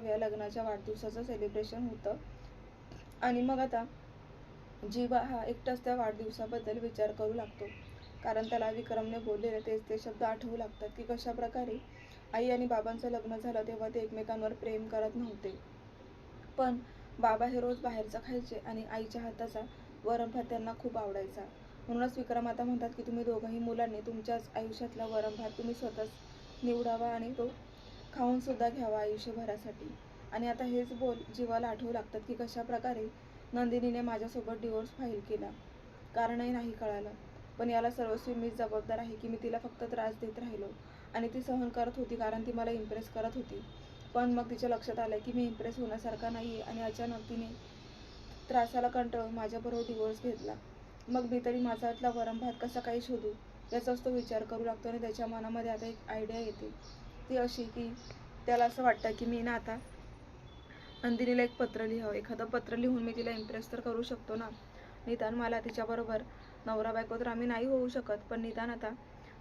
पंचवीसाव्या लग्नाच्या वाढदिवसाचं सेलिब्रेशन होतं. आणि मग आता जीवा हा एकटाच त्या वाढदिवसाबद्दल विचार करू लागतो. कारण त्याला विक्रमने बोललेले तेच ते शब्द आठवू लागतात की कशा प्रकारे आई आणि बाबांचं लग्न झालं तेव्हा ते एकमेकांवर प्रेम करत नव्हते. पण बाबा हे रोज बाहेरचं खायचे आणि आईच्या हाताचा वरण भात त्यांना खूप आवडायचा. म्हणूनच विक्रम आता म्हणतात की तुम्ही दोघंही मुलांनी तुमच्याच आयुष्यातला वरण भात तुम्ही स्वतःच निवडावा आणि तो खाऊन सुद्धा घ्यावा आयुष्यभरासाठी. आणि आता हेच बोल जीवाला आठवू लागतात की कशा प्रकारे नंदिनीने माझ्यासोबत डिवोर्स फाईल केला. कारणही नाही कळालं. पण याला सर्वस्वी मीच जबाबदार आहे की मी तिला फक्त त्रास देत राहिलो. आणि ती सहन करत होती कारण ती मला इम्प्रेस करत होती. पण मग तिच्या लक्षात आलं की मी इम्प्रेस होण्यासारखा नाही आहे आणि अचानक तिने त्रासाला कंटाळून माझ्याबरोबर डिवोर्स घेतला. मग मी तरी माझातला वरम भात कसा काही शोधू? याचाच तो विचार करू लागतो आणि त्याच्या मनामध्ये आता एक आयडिया येते. ती अशी की त्याला असं वाटतं की मी ना आता नंदिनीला एक पत्र लिहावं. एखादं पत्र लिहून मी तिला इम्प्रेस तर करू शकतो ना. निदान मला तिच्याबरोबर नवरा बायको तर आम्ही नाही होऊ शकत पण निदान आता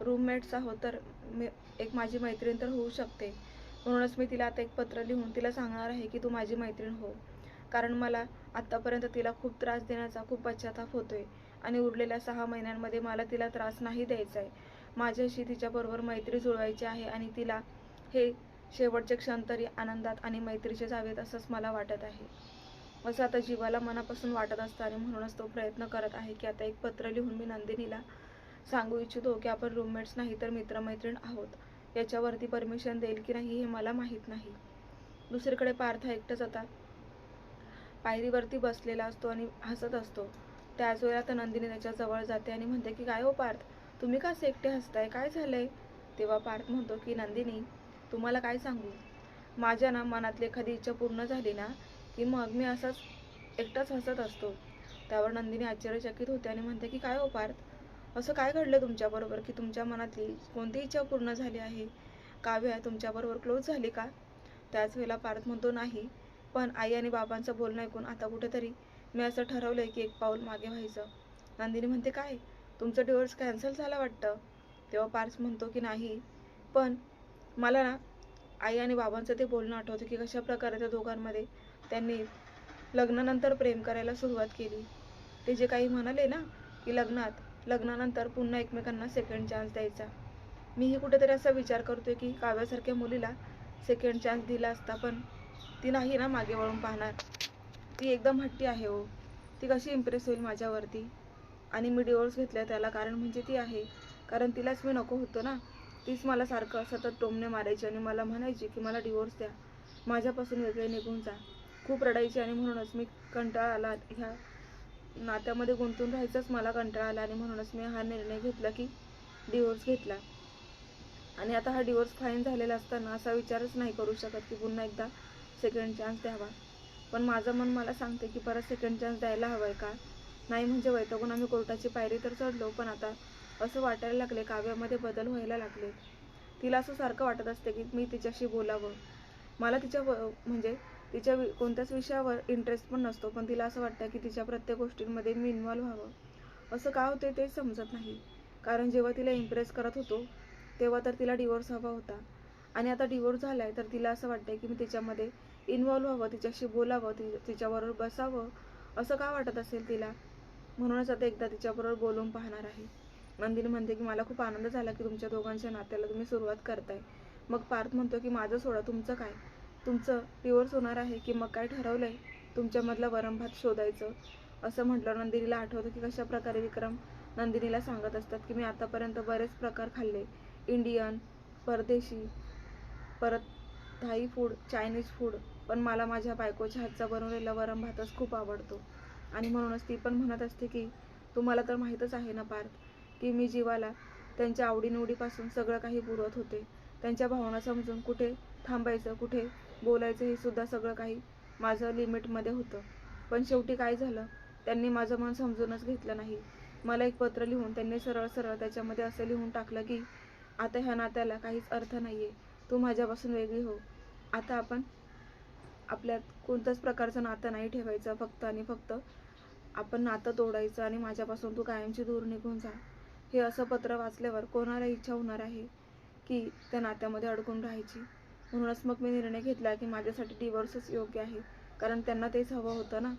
रूममेट्स आहोत तर मी एक माझी मैत्रीण तर होऊ शकते. म्हणूनच मी तिला आता एक पत्र लिहून तिला सांगणार आहे की तू माझी मैत्रीण हो. कारण मला आत्तापर्यंत तिला खूप त्रास देण्याचा खूप पश्चाताप होतोय. आणि उरलेल्या सहा महिन्यांमध्ये मला तिला त्रास नाही द्यायचा आहे माझ्याशी तिच्याबरोबर मैत्री जुळवायची आहे आणि तिला हे शेवटचे क्षण तरी आनंदात आणि मैत्रीचे जावेत असंच मला वाटत आहे. असं आता जीवाला मनापासून वाटत असतं आणि म्हणूनच तो प्रयत्न करत आहे की आता एक पत्र लिहून मी नंदिनीला सांगू इच्छितो की आपण रूममेट्स नाही तर मित्रमैत्रीण आहोत. याच्यावरती परमिशन देईल की नाही हे मला माहीत नाही. दुसरीकडे पार्थ एकटाच आता पायरीवरती बसलेला असतो आणि हसत असतो. त्याच वेळेला तर नंदिनी त्याच्याजवळ जाते आणि म्हणते की काय हो पार्थ? तुम्ही का एकटे हसताय? काय झालंय? तेव्हा पार्थ म्हणतो की नंदिनी तुम्हाला काय सांगू? माझ्या ना मनातली एखादी इच्छा पूर्ण झाली ना की मग मी असाच एकटाच हसत असतो. त्यावर नंदिनी आश्चर्यचकित होते आणि म्हणते की काय हो पार्थ? असं काय घडलं तुमच्याबरोबर की तुमच्या मनातली कोणती इच्छा पूर्ण झाली आहे? काव्या तुमच्याबरोबर क्लोज झाली का? त्याच वेळेला पार्थ म्हणतो नाही पण आई आणि बाबांचं बोलणं ऐकून आता कुठेतरी मी असं ठरवलंय की एक पाऊल मागे व्हायचं. नंदिनी म्हणते काय? तुमचं डिवोर्स कॅन्सल झाला वाटतं? तेव्हा पार्स म्हणतो की नाही. पण मला ना आई आणि बाबांचं ते बोलणं आठवतं की कशा प्रकारे त्या दोघांमध्ये त्यांनी लग्नानंतर प्रेम करायला सुरुवात केली. ते जे काही म्हणाले ना की लग्नात लग्नानंतर पुन्हा एकमेकांना सेकंड चान्स द्यायचा. मीही कुठेतरी असा विचार करतोय की काव्यासारख्या मुलीला सेकंड चान्स दिला असता पण ती नाही ना मागे वळून पाहणार. ती एकदम हट्टी आहे हो. ती कशी इम्प्रेस होईल माझ्यावरती? आणि मी डिवोर्स घेतला त्याला. कारण म्हणजे ती आहे. कारण तिलाच मी नको होतो ना. तीच मला सारखं सतत टोमणे मारायची आणि मला म्हणायची की मला डिवोर्स द्या. माझ्यापासून वेगळे निघून जा. खूप रडायची आणि म्हणूनच मी कंटाळा आला ह्या नात्यामध्ये गुंतून राहायचंच मला कंटाळा आला आणि म्हणूनच मी हा निर्णय घेतला की डिवोर्स घेतला. आणि आता हा डिवोर्स फाईन झालेला असताना असा विचारच नाही करू शकत की पुन्हा एकदा सेकंड चान्स द्यावा. पण माझं मन मला सांगते की परत सेकंड चान्स द्यायला हवं आहे का? नाही म्हणजे वैतागून आम्ही कोर्टाची पायरी तर चढलो पण आता असं वाटायला लागले काव्यामध्ये बदल व्हायला लागले. तिला असं सारखं वाटत असते की मी तिच्याशी बोलावं. मला तिच्या व- म्हणजे तिच्या वि- कोणत्याच विषयावर इंटरेस्ट पण नसतो पण तिला असं वाटतं की तिच्या प्रत्येक गोष्टींमध्ये मी इन्व्हॉल्व्ह व्हावं. असं का होते तेच समजत नाही. कारण जेव्हा तिला इम्प्रेस करत होतो तेव्हा तर तिला डिवोर्स हवा होता. आणि आता डिवोर्स झाला आहे तर तिला असं वाटतंय की मी तिच्यामध्ये इन्व्हॉल्व्ह व्हावं तिच्याशी बोलावं ति तिच्याबरोबर बसावं. असं का वाटत असेल तिला? म्हणूनच आता एकदा तिच्याबरोबर बोलून पाहणार आहे. नंदिनी म्हणते की मला खूप आनंद झाला की तुमच्या दोघांच्या नात्याला तुम्ही सुरुवात करताय. मग पार्थ म्हणतो की माझं सोडा तुमचं काय? तुमचं डिवोर्स होणार आहे की मग काय ठरवलंय? तुमच्यामधला वरम भात शोधायचं. असं म्हटलं नंदिनीला आठवतं की कशा प्रकारे विक्रम नंदिनीला सांगत असतात की मी आतापर्यंत बरेच प्रकार खाल्ले. इंडियन परदेशी परत थाई फूड चायनीज फूड पण मला माझ्या बायकोच्या हातचा बनवलेला वरम भातच खूप आवडतो. आणि म्हणूनच ती पण म्हणत असते की तुम्हाला तर माहीतच आहे ना पार्थ की मी जीवाला त्यांच्या आवडीनिवडीपासून सगळं काही पुरवत होते. त्यांच्या भावना समजून कुठे थांबायचं कुठे बोलायचं हे सुद्धा सगळं काही माझं लिमिटमध्ये होतं. पण शेवटी काय झालं? त्यांनी माझं मन समजूनच घेतलं नाही. मला एक पत्र लिहून त्यांनी सरळ सरळ त्याच्यामध्ये असं लिहून टाकलं की आता ह्या नात्याला काहीच अर्थ नाही आहे तू माझ्यापासून वेगळी हो. आता आपण आपल्यात कोणत्याच प्रकारचं नातं नाही ठेवायचं फक्त आणि फक्त आपण नातं तोडायचं आणि माझ्यापासून तू कायमची दूर निघून जा. हे असं पत्र वाचल्यावर कोणाला इच्छा होणार आहे की त्या नात्यामध्ये अडकून राहायची? म्हणूनच मग मी निर्णय घेतला की माझ्यासाठी डिवोर्सच योग्य आहे. कारण त्यांना तेच हवं होतं ना.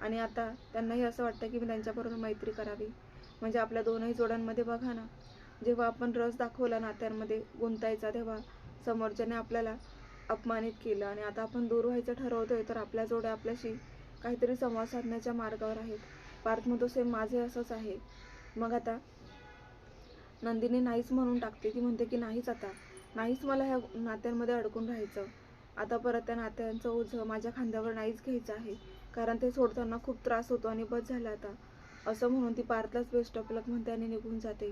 आणि आता त्यांनाही असं वाटतं की मी त्यांच्याबरोबर मैत्री करावी. म्हणजे आपल्या दोनही जोड्यांमध्ये बघा ना. जेव्हा आपण रस दाखवला नात्यांमध्ये गुंतायचा तेव्हा समोरच्याने आपल्याला अपमानित केलं आणि आता आपण दूर व्हायचं ठरवतोय तर आपल्या जोड्या आपल्याशी काहीतरी संवाद साधण्याच्या मार्गावर आहेत. पार्थ म्हणतो सेम माझे असंच आहे. मग आता नंदिनी नाहीच म्हणून टाकते. ती म्हणते की नाहीच आता. नाहीच मला ह्या नात्यांमध्ये अडकून राहायचं. आता परत त्या नात्यांचं ओझं माझ्या खांद्यावर नाहीच घ्यायचं आहे. कारण ते सोडताना खूप त्रास होतो आणि बस झाला आता. असं म्हणून ती पार्थलाच बेस्ट ऑफ म्हणते आणि निघून जाते.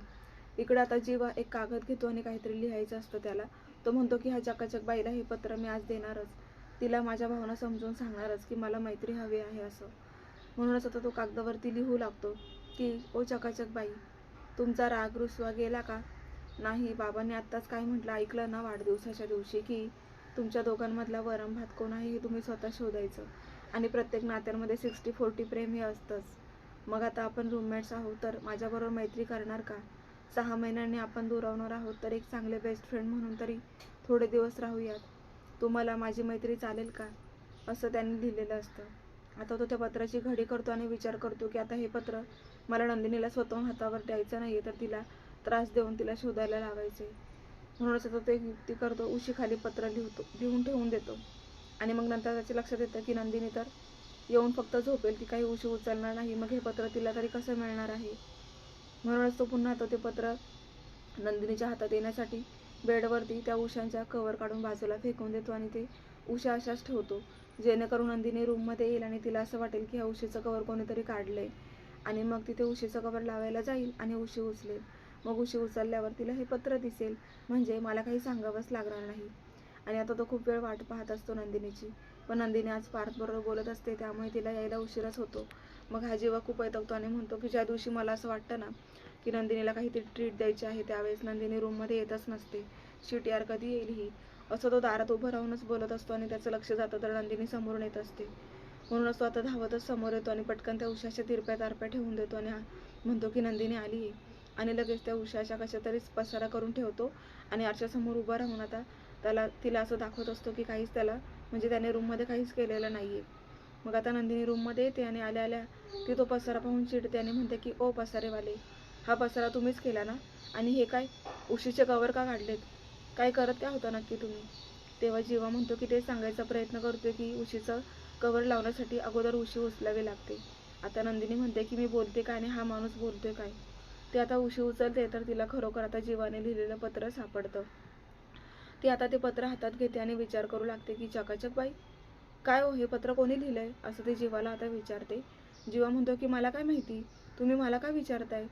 इकडे आता जीवा एक कागद घेतो आणि काहीतरी लिहायचं असतं त्याला. तो म्हणतो की ह्या चकाचक बाईला हे पत्र मी आज देणारच. तिला माझ्या भावना समजून सांगणारच की मला मैत्री हवी आहे असं. म्हणूनच आता तो कागदावरती लिहू लागतो की ओ चकाचक बाई तुमचा राग रुसवा गेला का? नाही बाबांनी आत्ताच काय म्हटलं ऐकलं ना वाढदिवसाच्या दिवशी की तुमच्या दोघांमधला वरम भात कोण आहे हे तुम्ही स्वतः शोधायचं. आणि प्रत्येक नात्यांमध्ये सिक्स्टी फोर्टी प्रेम हे असतंच. मग आता आपण रूममेट्स आहोत तर माझ्याबरोबर मैत्री करणार का? सहा महिन्यांनी आपण दुरावणार आहोत तर एक चांगले बेस्ट फ्रेंड म्हणून तरी थोडे दिवस राहूयात. तुम्हाला माझी मैत्री चालेल का? असं त्यांनी लिहिलेलं असतं. आता तो त्या पत्राची घडी करतो आणि विचार करतो की आता हे पत्र मला नंदिनीला स्वतःहून हातावर द्यायचं नाही तर तिला त्रास देऊन तिला शोधायला लावायचे. म्हणूनच आता तो एक युक्ती करतो उशीखाली पत्र लिहतो लिहून ठेवून देतो. आणि मग नंतर त्याचे लक्षात येतं की नंदिनी तर येऊन फक्त झोपेल ती काही उशी उचलणार नाही. मग हे पत्र तिला तरी कसं मिळणार आहे? म्हणूनच तो पुन्हा तो ते पत्र नंदिनीच्या हातात येण्यासाठी बेडवरती त्या उशांच्या कवर काढून बाजूला फेकून देतो आणि ते उशा अशाच ठेवतो. जेणेकरून नंदिनी रूममध्ये येईल आणि तिला असं वाटेल की ह्या उशीचं कवर कोणीतरी काढलंय. आणि मग तिथे उशीचं कवर लावायला जाईल आणि उशी उचलेल. मग उशी उचलल्यावर तिला हे पत्र दिसेल म्हणजे मला काही सांगावंच लागणार नाही. आणि आता तो खूप वेळ वाट पाहत असतो नंदिनीची. पण नंदिनी आज पार्थबरोबर बोलत असते त्यामुळे तिला यायला उशीरच होतो. मग हा जीवा खूप ऐकतो आणि म्हणतो की ज्या दिवशी मला असं वाटतं ना की नंदिनीला काहीतरी ट्रीट द्यायची आहे त्यावेळेस नंदिनी रूममध्ये येतच नसते. शिट यार कधी येईल ही? असं तो दारात उभं राहूनच बोलत असतो आणि त्याचं लक्ष जातं तर नंदिनी समोरून येत असते. म्हणूनच तो आता धावतच समोर येतो आणि पटकन त्या उषाच्या तिरप्या तारप्या ठेवून देतो आणि म्हणतो की नंदिनी आली आहे. आणि लगेच त्या उशाच्या कशा तरीच पसारा करून ठेवतो आणि आरशासमोर उभा राहून आता त्याला तिला असं दाखवत असतो की काहीच त्याला म्हणजे त्याने रूममध्ये काहीच केलेलं नाही आहे मग आता नंदिनी रूममध्ये येते आणि आल्या आल्या ती तो पसारा पाहून चिडते आणि म्हणते की ओ पसारेवाले हा पसारा तुम्हीच केला ना? आणि हे काय? उशीचे कवर का काढलेत? काय करत काय होता नक्की तुम्ही? तेव्हा जीवा म्हणतो की ते सांगायचा प्रयत्न करतोय की उशीचं कवर लावण्यासाठी अगोदर उशी उचलावी लागते. आता नंदिनी म्हणते की मी बोलते काय आणि हा माणूस बोलतोय काय? ते आता उशी उचलते तर तिला खरोखर आता जीवाने लिहिलेलं पत्र सापडतं. ती आता ते पत्र हातात घेते आणि विचार करू लागते की चकाचक बाई काय हो हे पत्र कोणी लिहिलंय? असं ते जीवाला आता विचारते. जीवा म्हणतो की मला काय माहिती? तुम्ही मला काय विचारताय?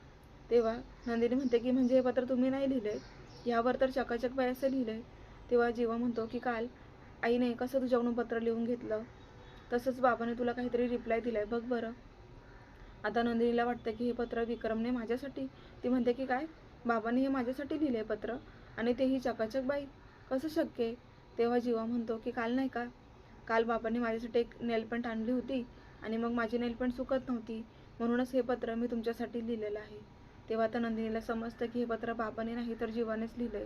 तेव्हा नंदिनी म्हणते की म्हणजे हे पत्र तुम्ही नाही लिहिलंय? यावर तर चकाचक बाई असं लिहिलंय. तेव्हा जीवा म्हणतो की काल आईने कसं तुझ्याकडून पत्र लिहून घेतलं? तसंच बाबाने तुला काहीतरी रिप्लाय दिलाय बघ बरं. आता नंदिनीला वाटतं की हे पत्र विक्रमने माझ्यासाठी? ती म्हणते की काय? बाबाने हे माझ्यासाठी लिहिलंय पत्र आणि तेही चकाचक बाई? कसं शक्य आहे? तेव्हा जीवा म्हणतो की काल नाही का? काल बाबांनी माझ्यासाठी एक नेलपेंट आणली होती आणि मग माझी नेलपेंट सुकत नव्हती. म्हणूनच हे पत्र मी तुमच्यासाठी लिहिलेलं आहे. तेव्हा आता नंदिनीला समजतं की हे पत्र बाबाने नाही तर जीवानेच लिहिलंय.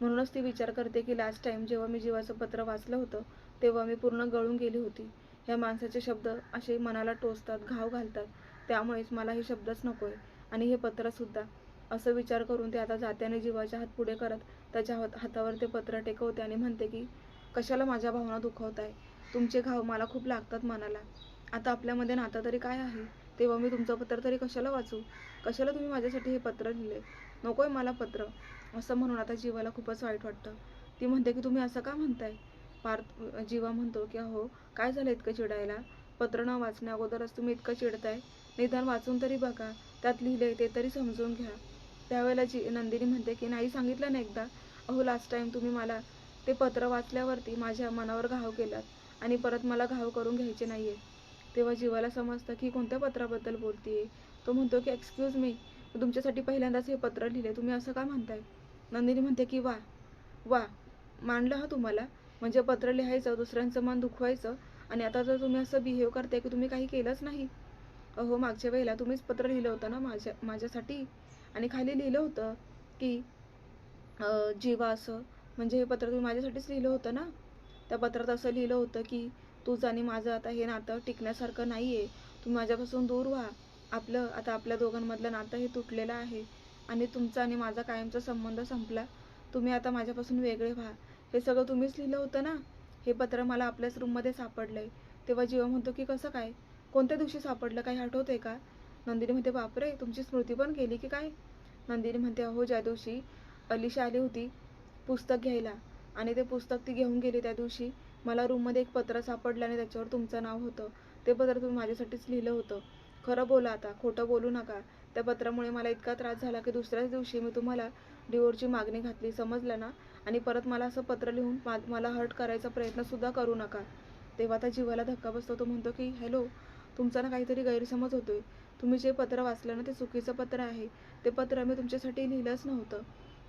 म्हणूनच ती विचार करते की लास्ट टाइम जेव्हा मी जीवाचं पत्र वाचलं होतं तेव्हा मी पूर्ण गळून गेली होती. ह्या माणसाचे शब्द असे मनाला टोचतात घाव घालतात. त्यामुळेच मला हे शब्दच नको आहे आणि हे पत्रसुद्धा. असं विचार करून ते आता जात्याने जीवाच्या हात पुढे करत त्याच्या हात हातावर ते पत्र टेकवते आणि म्हणते की कशाला माझ्या भावना दुखवताय? तुमचे घाव मला खूप लागतात मनाला. आता आपल्यामध्ये नातं तरी काय आहे? तेव्हा मी तुमचं पत्र तरी कशाला वाचू? कशाला तुम्ही माझ्यासाठी हे पत्र लिहिले? नकोय मला पत्र. असं म्हणून आता जीवाला खूपच वाईट वाटतं. ती म्हणते की तुम्ही असं का म्हणताय? पार्थ जीवा म्हणतो की अहो काय झालं इतकं चिडायला? पत्र न वाचण्या अगोदरच तुम्ही इतकं चिडताय. निदान वाचून तरी बघा. त्यात लिहिले ते तरी समजून घ्या. त्यावेळेला जी नंदिनी म्हणते की नाही सांगितलं ना एकदा? अहो लास्ट टाईम तुम्ही मला ते पत्र वाचल्यावरती माझ्या मनावर घाव केलात आणि परत मला घाव करून घ्यायचे नाही आहे तेव्हा जीवाला समजतं की कोणत्या पत्राबद्दल बोलतीये. तो म्हणतो की एक्सक्यूज मी तुमच्यासाठी पहिल्यांदाच हे पत्र लिहिले तुम्ही असं का म्हणताय? नंदिनी म्हणते की वा वा मांडलं हा तुम्हाला. म्हणजे पत्र लिहायचं दुसऱ्यांचं मन दुखवायचं आणि आता जर तुम्ही असं बिहेव करताय की तुम्ही काही केलंच नाही. अहो मागच्या वेळेला तुम्हीच पत्र लिहिलं होतं ना माझ्या माझ्यासाठी? आणि खाली लिहिलं होतं की जीवा असं. म्हणजे हे पत्र तुम्ही माझ्यासाठीच लिहिलं होतं ना? त्या पत्रात असं लिहिलं होतं की तुझं आणि माझं आता हे नातं टिकण्यासारखं नाही आहे तुम्ही माझ्यापासून दूर व्हा. आपलं आता आपल्या दोघांमधलं नातं हे तुटलेलं आहे. आणि तुमचा आणि माझा कायमचा संबंध संपला. तुम्ही आता माझ्यापासून वेगळे व्हा. हे सगळं तुम्हीच लिहिलं होतं ना? हे पत्र मला आपल्याच रूममध्ये सापडलंय. तेव्हा जीवा म्हणतो की कसं काय? कोणत्या दिवशी सापडलं? काही आठवतंय का? नंदिनी म्हणते बापरे तुमची स्मृती पण गेली की काय? नंदिनी म्हणते अहो ज्या दिवशी अलिशा आली होती पुस्तक घ्यायला. आणि ते पुस्तक ती घेऊन गेली त्या दिवशी. मला रूममध्ये एक पत्र सापडलं आणि त्याच्यावर तुमचं नाव होतं. ते पत्र तुम्ही माझ्यासाठीच लिहिलं होतं. खरं बोला आता खोटं बोलू नका. त्या पत्रामुळे मला इतका त्रास झाला की दुसऱ्याच दिवशी मी तुम्हाला डिवोर्सची मागणी घातली समजलं ना? आणि परत मला असं पत्र लिहून मा- मला हर्ट करायचा प्रयत्नसुद्धा करू नका. तेव्हा त्या जीवाला धक्का बसतो तो म्हणतो की हॅलो तुमचा ना काहीतरी गैरसमज होतोय. तुम्ही जे पत्र वाचलं ना ते चुकीचं पत्र आहे. ते पत्र मी तुमच्यासाठी लिहिलंच नव्हतं.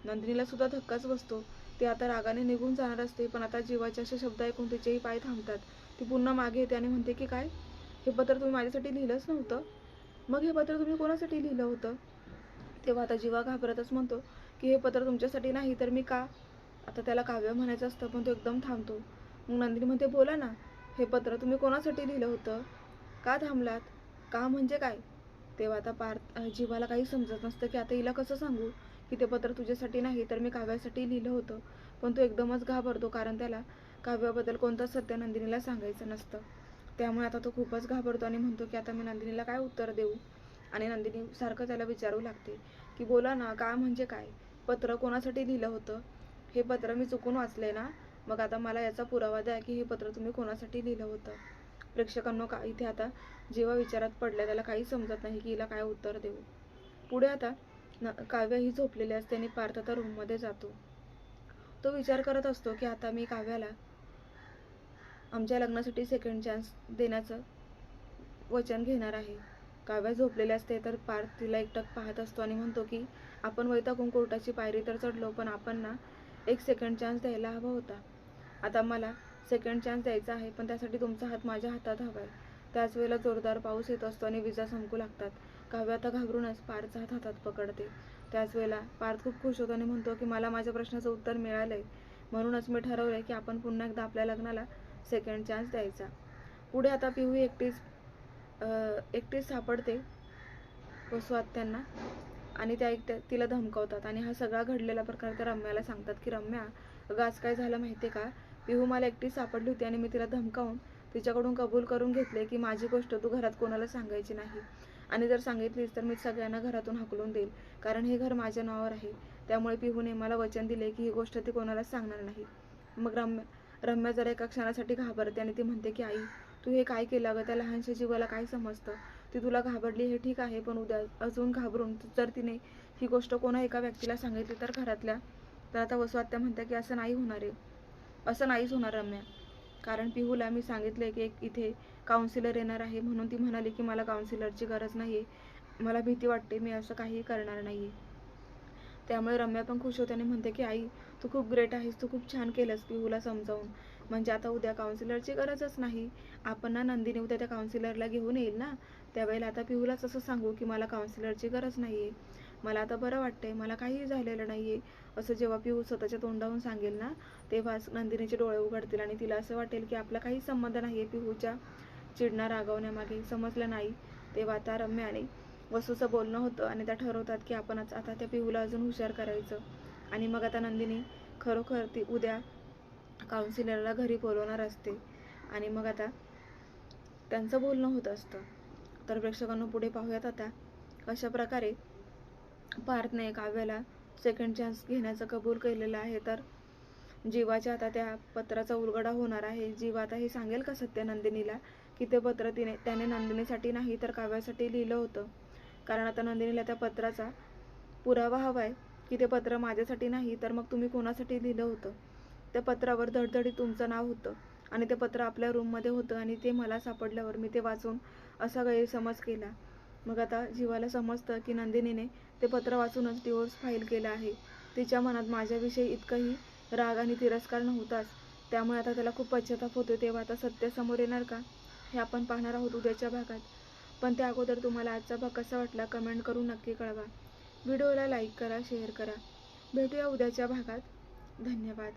नंदिनीला सुद्धा धक्काच बसतो. ती आता रागाने निघून जाणार असते पण आता जीवाचे असे शब्द ऐकून तिचेही पाय थांबतात. ती पुन्हा मागे येते आणि म्हणते की काय? हे पत्र तुम्ही माझ्यासाठी लिहिलंच नव्हतं? मग हे पत्र तुम्ही कोणासाठी लिहिलं होतं? तेव्हा आता जीवा घाबरतच म्हणतो की हे पत्र तुमच्यासाठी नाही तर मी का? आता त्याला काव्य म्हणायचं असतं पण तो एकदम थांबतो. मग नंदिनी म्हणते बोला ना हे पत्र तुम्ही कोणासाठी लिहिलं होतं? का थांबलात? का म्हणजे काय? तेव्हा आता पार्थ जीवाला काही समजत नसतं की आता हिला कसं सांगू की ते पत्र तुझ्यासाठी नाही तर मी काव्यासाठी लिहिलं होतं. पण तो एकदमच घाबरतो कारण त्याला काव्याबद्दल कोणतंच सत्य नंदिनीला सांगायचं नसतं. त्यामुळे आता तो खूपच घाबरतो आणि म्हणतो की आता मी नंदिनीला काय उत्तर देऊ? आणि नंदिनी सारखं त्याला विचारू लागते की बोला ना का म्हणजे काय? पत्र कोणासाठी लिहिलं होतं? हे पत्र मी चुकून वाचले ना? मग आता मला याचा पुरावा द्या की हे पत्र तुम्ही कोणासाठी लिहिलं होतं? प्रेक्षकांनो का इथे आता जेव्हा विचारात पडल्या त्याला काही समजत नाही की हिला काय उत्तर देऊ. पुढे आता न काव्य ही झोपलेली असते आणि पार्थ आता रूममध्ये जातो. तो विचार करत असतो की आता मी काव्याला आमच्या लग्नासाठी सेकंड चान्स देण्याचं वचन घेणार आहे. काव्या झोपलेले असते तर पार्थ तिला एकटक पाहत असतो आणि म्हणतो की आपण वैतागून कोर्टाची पायरी तर चढलो पण आपण ना एक सेकंड चान्स द्यायला हवा होता. आता मला सेकंड चान्स द्यायचा आहे पण त्यासाठी तुमचा हात माझ्या हातात हवा आहे त्याच वेळेला जोरदार पाऊस येत असतो आणि विजा संपू लागतात. काव्य आता घाबरूनच पार्थचा हात हातात पकडते. त्याच वेळेला पार्थ खूप खुश होतो आणि म्हणतो की मला माझ्या प्रश्नाचं उत्तर मिळालंय. म्हणूनच मी ठरवलंय की आपण पुन्हा एकदा आपल्या लग्नाला सेकंड चान्स द्यायचा. पुढे आता पिहू एकटीच एकटीच सापडते वसू त्यांना. आणि त्या एक तिला धमकावतात. आणि हा सगळा घडलेला प्रकार त्या रम्याला सांगतात की रम्या अगं आज काय झालं माहिती आहे का? पिहू मला एकटी सापडली होती आणि मी तिला धमकावून तिच्याकडून कबूल करून घेतले की माझी गोष्ट तू घरात कोणाला सांगायची नाही. आणि जर सांगितलीस तर मी सगळ्यांना घरातून हाकलून देईल कारण हे घर माझ्या नावावर आहे. त्यामुळे पिहूने मला वचन दिले की ही गोष्ट ती कोणाला सांगणार नाही. मग रम्या रम्या जरा एका क्षणासाठी घाबरते आणि ती म्हणते की आई तू हे काय केलं? अगं त्या लहानशा जीवाला काय समजतं? ती तुला घाबरली हे ठीक आहे पण उद्या अजून घाबरून जर तिने ही गोष्ट कोणा एका व्यक्तीला सांगितली तर घरातल्या तर आता वसू म्हणत्या की असं नाही होणार आहे. असं नाहीच होणार रम्या. कारण पिहूला मी सांगितले की एक इथे काउन्सिलर येणार आहे म्हणून ती म्हणाली की मला काउन्सिलरची गरज नाही आहे मला भीती वाटते मी असं काहीही करणार नाही आहे त्यामुळे रम्या पण खुश होते आणि म्हणते की आई तू खूप ग्रेट आहेस तू खूप छान केलंस पिहूला समजावून. म्हणजे आता उद्या काउन्सिलरची गरजच नाही. आपण ना नंदिनी उद्या त्या काउन्सिलरला घेऊन येईल ना? त्यावेळेला आता पिहूलाच असं सांगू की मला काउन्सिलरची गरज नाही आहे मला आता बरं वाटतंय मला काहीही झालेलं नाही आहे असं जेव्हा पिहू स्वतःच्या तोंडाहून सांगेल ना तेव्हाच नंदिनीचे डोळे उघडतील आणि तिला असं वाटेल की आपला काही संबंध नाही आहे पिहूच्या चिडणा रागवण्यामागे. समजलं नाही. तेव्हा आता रम्या आणि वसूचं बोलणं होतं आणि त्या ठरवतात की आपण आता त्या पिहूला अजून हुशार करायचं. आणि मग आता नंदिनी खरोखर ती उद्या काउन्सिलरला घरी बोलवणार असते. आणि मग आता त्यांचं बोलणं होत असतं. तर प्रेक्षकांना पुढे पाहूयात आता. अशा प्रकारे पार्थने काव्याला सेकंड चान्स घेण्याचं कबूल केलेलं आहे तर जीवाच्या आता त्या पत्राचा उलगडा होणार आहे. जीवा आता हे सांगेल का सत्य नंदिनीला की ते पत्र तिने त्याने नंदिनीसाठी नाही तर काव्यासाठी लिहिलं होतं? कारण आता नंदिनीला त्या पत्राचा पुरावा हवा आहे की ते पत्र माझ्यासाठी नाही तर मग तुम्ही कोणासाठी लिहिलं होतं? त्या पत्रावर धडधडीत तुमचं नाव होतं आणि ते पत्र आपल्या रूममध्ये होतं आणि ते मला सापडल्यावर मी ते वाचून असा गैरसमज केला. मग आता जीवाला समजतं की नंदिनीने ते पत्र वाचूनच डिवोर्स फाईल केला आहे. तिच्या मनात माझ्याविषयी इतकंही राग आणि तिरस्कार नव्हताच. त्यामुळे आता त्याला खूप पश्चाताप होतो तेव्हा आता सत्य समोर येणार का? हे आपण पाहणार आहोत उद्याच्या भागात. पण त्या अगोदर तुम्हाला आजचा भाग कसा वाटला कमेंट करून नक्की कळवा. व्हिडिओला लाईक करा शेअर करा. भेटूया उद्याच्या भागात. धन्यवाद.